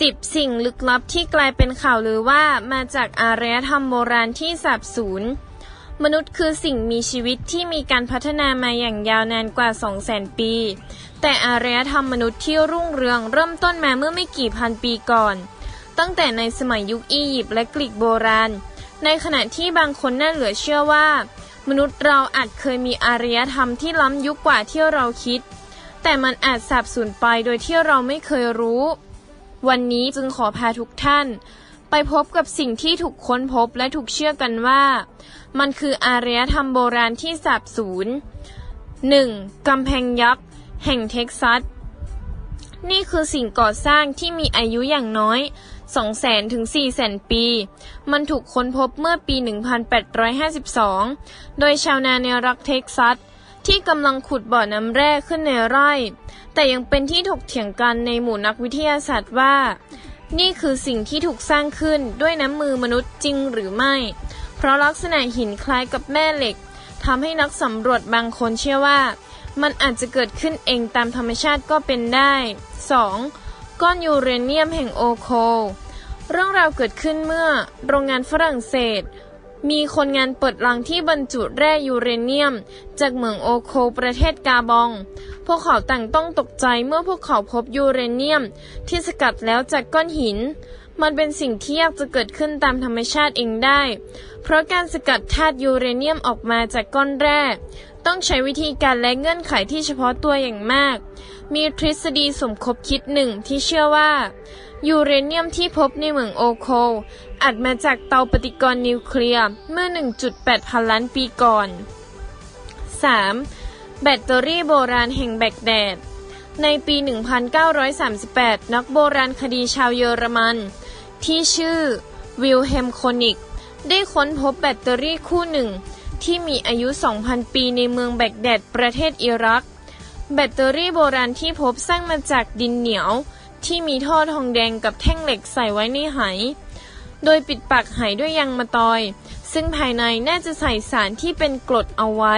10 สิ่งลึกลับที่กลายเป็นข่าวลือว่ามาจากอารยธรรมโบราณที่สาบสูญมนุษย์คือสิ่งมีชีวิตที่มีการพัฒนามาอย่างยาวนานกว่า 200,000 ปี แต่อารยธรรมมนุษย์ที่รุ่งเรืองเริ่มต้นมาเมื่อไม่กี่พันปีก่อน ตั้งแต่ในสมัยยุคอียิปต์และกรีกโบราณ ในขณะที่บางคนน่าเหลือเชื่อว่า มนุษย์เราอาจเคยมีอารยธรรมที่ล้ำยุคกว่าที่เราคิด แต่มันอาจสาบสูญไปโดยที่เราไม่เคยรู้ วันนี้จึงขอพาทุกท่าน ไปพบกับสิ่งที่ถูกค้นพบและถูกเชื่อกันว่า มันคืออารยธรรมโบราณที่สาบสูญ 1. กำแพงยักษ์ แห่งเท็กซัส นี่คือสิ่งก่อสร้างที่มีอายุอย่างน้อย 200,000 ถึง 400,000 ปี มันถูกค้นพบเมื่อปี 1852 โดยชาวนาในรัฐเท็กซัส ที่กำลังขุดบ่อน้ำแร่ขึ้นในไร่ แต่ยังเป็นที่ถกเถียงกันในหมู่นักวิทยาศาสตร์ว่า นี่คือสิ่งที่ถูกสร้างขึ้นด้วยน้ำมือมนุษย์จริงหรือไม่ เพราะลักษณะหินคล้ายกับแม่เหล็กทำให้นักสำรวจบางคนเชื่อว่า มันอาจจะเกิดขึ้นเองตามธรรมชาติก็เป็นได้ 2. ก้อนยูเรเนียมแห่งโอโคลเรื่องราวเกิดขึ้นเมื่อโรงงานฝรั่งเศส มีคนงานเปิดลังที่บรรจุแร่ยูเรเนียม จากเมืองโอโคประเทศกาบอง พวกเขาต่างต้องตกใจเมื่อพวกเขาพบยูเรเนียม ที่สกัดแล้วจากก้อนหิน มันเป็นสิ่งที่ยากจะเกิดขึ้นตามธรรมชาติเองได้ เพราะการสกัดธาตุยูเรเนียมออกมาจากก้อนแร่ต้องใช้วิธีการและเงื่อนไขที่เฉพาะตัวอย่างมาก มีทฤษฎีสมคบคิดหนึ่งที่เชื่อว่า ยูเรเนียมที่พบในเมืองโอโคลอาจมาจากเตาปฏิกรณ์นิวเคลียร์เมื่อ 1.8 พันล้านปีก่อน 3. แบตเตอรี่โบราณแห่งแบกแดด ในปี 1938 นักโบราณคดีชาวเยอรมัน ที่ชื่อวิลเฮมโคนิก ได้ค้นพบแบตเตอรี่คู่หนึ่ง ที่มีอายุ 2,000 ปีในเมืองแบกแดดประเทศอิรัก แบตเตอรี่โบราณที่พบสร้างมาจากดินเหนียว ที่มีท่อทองแดงกับแท่งเหล็กใส่ไว้ในไหโดยปิดปากไหด้วยยางมะตอย ซึ่งภายในน่าจะใส่สารที่เป็นกรดเอาไว้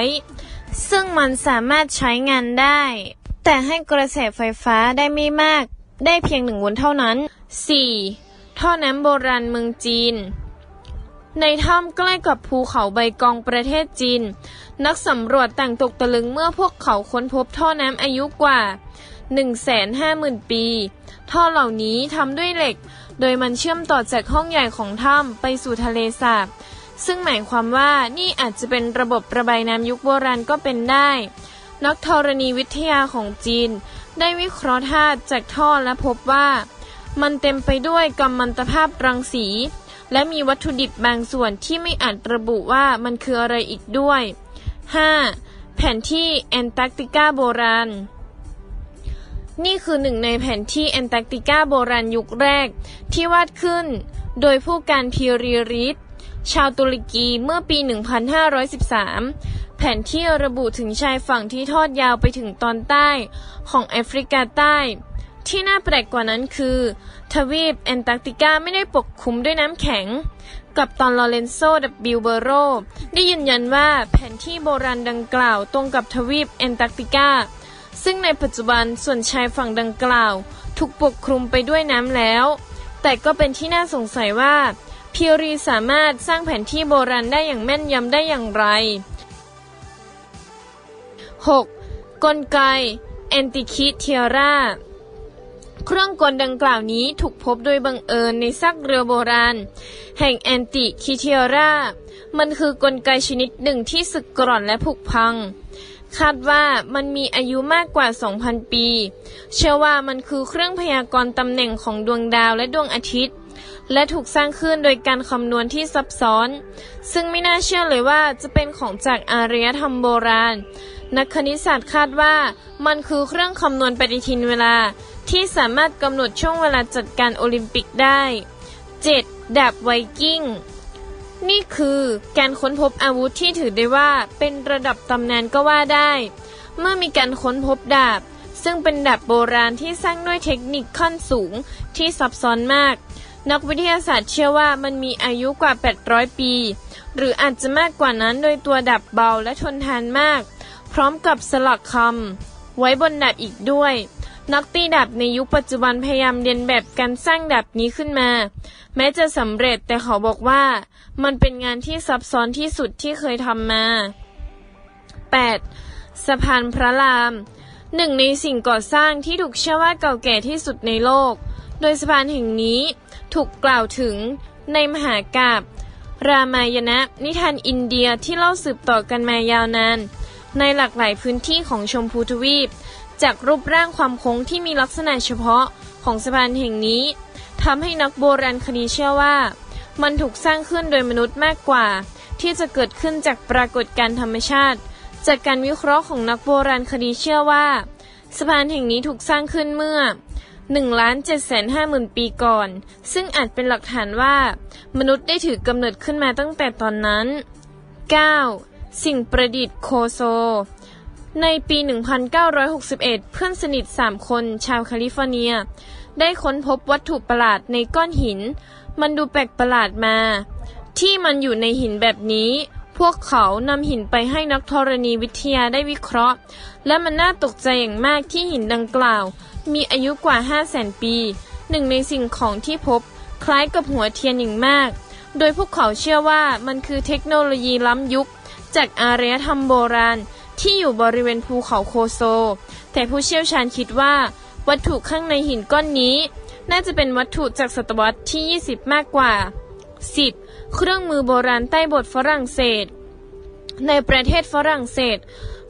ซึ่งมันสามารถใช้งานได้ แต่ให้กระแสไฟฟ้าได้ไม่มาก ได้เพียงหนึ่งวนเท่านั้น 4. ท่อน้ำโบราณเมืองจีน ในถ้ำใกล้กับภูเขาใบกองประเทศจีน นักสำรวจแต่งตกตะลึงเมื่อพวกเขาค้นพบท่อน้ำอายุกว่า 150,000 ปี ท่อเหล่านี้ทำด้วยเหล็ก โดยมันเชื่อมต่อจากห้องใหญ่ของถ้ำไปสู่ทะเลสาบ ซึ่งหมายความว่านี่อาจจะเป็นระบบระบายน้ำยุคโบราณก็เป็นได้ นักธรณีวิทยาของจีน ได้วิเคราะห์ธาตุจากท่อและพบว่า มันเต็มไปด้วยกัมมันตภาพรังสี และมีวัตถุดิบบางส่วนที่ไม่อาจระบุว่ามันคืออะไรอีกด้วย 5. แผนที่แอนตาร์กติกาโบราณ นี่คือหนึ่งในแผนที่แอนตาร์กติกาโบราณยุคแรก ที่วาดขึ้น โดยผู้การพีรีริสชาวตุรกีเมื่อปี 1513 แผนที่ระบุถึงชายฝั่งที่ทอดยาวไปถึงตอนใต้ของแอฟริกาใต้ ที่น่าแปลกกว่านั้นคือ ทวีปแอนตาร์กติกาไม่ได้ปกคลุมด้วยน้ำแข็ง กับตอนลอเรนโซดับบิลเบโรได้ยืนยันว่าแผนที่โบราณดังกล่าวตรงกับทวีปแอนตาร์กติกา ซึ่งในปัจจุบันส่วนชายฝั่งดังกล่าว ถูกปกคลุมไปด้วยน้ำแล้ว แต่ก็เป็นที่น่าสงสัยว่าพิวรีสามารถสร้างแผนที่โบราณได้อย่างแม่นยำได้อย่างไร 6. กลไกแอนติคิเทียรา เครื่องกลดังกล่าวนี้ถูกพบโดยบังเอิญในซากเรือโบราณ แห่งแอนติคิเทียรามันคือกลไกชนิดหนึ่งที่สึกกร่อนและผุพัง คาดว่ามันมีอายุมากกว่า 2,000 ปี เชื่อว่ามันคือเครื่องพยากรณ์ตำแหน่งของดวงดาวและดวงอาทิตย์ และถูกสร้างขึ้นโดยการคำนวณที่ซับซ้อน ซึ่งไม่น่าเชื่อเลยว่าจะเป็นของจากอารยธรรมโบราณ นักคณิตศาสตร์คาดว่ามันคือเครื่องคำนวณปฏิทินเวลา ที่สามารถกำหนดช่วงเวลาจัดการโอลิมปิกได้ 7. ดาบไวกิ้ง นี่คือการค้นพบอาวุธที่ถือได้ว่าเป็นระดับตำนานก็ว่าได้ เมื่อมีการค้นพบดาบ ซึ่งเป็นดาบโบราณที่สร้างด้วยเทคนิคขั้นสูงที่ซับซ้อนมากนักวิทยาศาสตร์เชื่อว่ามันมีอายุกว่า 800 ปี หรืออาจจะมากกว่านั้นโดยตัวดาบเบาและทนทานมาก พร้อมกับสลักคำไว้บนดาบอีกด้วย นักตีดาบในยุคปัจจุบันพยายามเรียนแบบการสร้างดาบนี้ขึ้นมา แม้จะสำเร็จแต่เขาบอกว่า มันเป็นงานที่ซับซ้อนที่สุดที่เคยทำมา 8. สะพานพระรามหนึ่งในสิ่งก่อสร้างที่ถูกเชื่อว่าเก่าแก่ที่สุดในโลก โดยสะพานแห่งนี้ถูกกล่าวถึงในมหากาบรามายณะนิทานอินเดียที่เล่าสืบต่อกันมายาวนาน ในหลากหลายพื้นที่ของชมพูทวีป จากรูปร่างความโค้งที่มีลักษณะเฉพาะของสะพานแห่งนี้ทำให้นักโบราณคดีเชื่อว่า มันถูกสร้างขึ้นโดยมนุษย์มากกว่า ที่จะเกิดขึ้นจากปรากฏการธรรมชาติ จากการวิเคราะห์ของนักโบราณคดีเชื่อว่าสะพานแห่งนี้ถูกสร้างขึ้นเมื่อ1ล้าน7แสน5หมื่นปีก่อน ซึ่งอาจเป็นหลักฐานว่า มนุษย์ได้ถือกำเนิดขึ้นมาตั้งแต่ตอนนั้น 9. สิ่งประดิษฐ์โคโซ ในปี 1961 เพื่อนสนิท 3 คนชาวแคลิฟอร์เนีย ได้ค้นพบวัตถุประหลาดในก้อนหิน มันดูแปลกประหลาดมา ที่มันอยู่ในหินแบบนี้ พวกเขานำหินไปให้นักธรณีวิทยาได้วิเคราะห์ และมันน่าตกใจอย่างมากที่หินดังกล่าว มีอายุกว่า 5 0 0แสนปี หนึ่งในสิ่งของที่พบคล้ายกับหัวเทียนอย่างมาก โดยพวกเขาเชื่อว่ามันคือเทคโนโลยีล้ำยุค จากอารยธรรมโบราณที่อยู่บริเวณภูเขาโคโซ แต่ผู้เชี่ยวชาญคิดว่า วัตถุข้างในหินก้อนนี้ น่าจะเป็นวัตถุจากศตวรรษที่ 20 มากกว่า 10. เครื่องมือโบราณใต้บสถ์ฝรั่งเศส ในประเทศฝรั่งเศส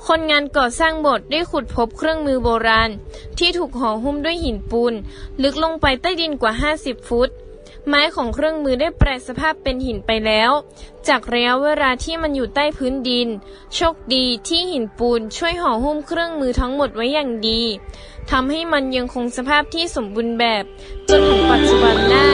คนงานก่อสร้างโบสถ์ได้ขุดพบเครื่องมือโบราณ ที่ถูกห่อหุ้มด้วยหินปูน ลึกลงไปใต้ดินกว่า 50 ฟุต ไม้ของเครื่องมือได้แปลสภาพเป็นหินไปแล้ว จากระยะเวลาที่มันอยู่ใต้พื้นดิน โชคดีที่หินปูนช่วยห่อหุ้มเครื่องมือทั้งหมดไว้อย่างดีทำให้มันยังคงสภาพที่สมบูรณ์แบบ จนถึงปัจจุบันได้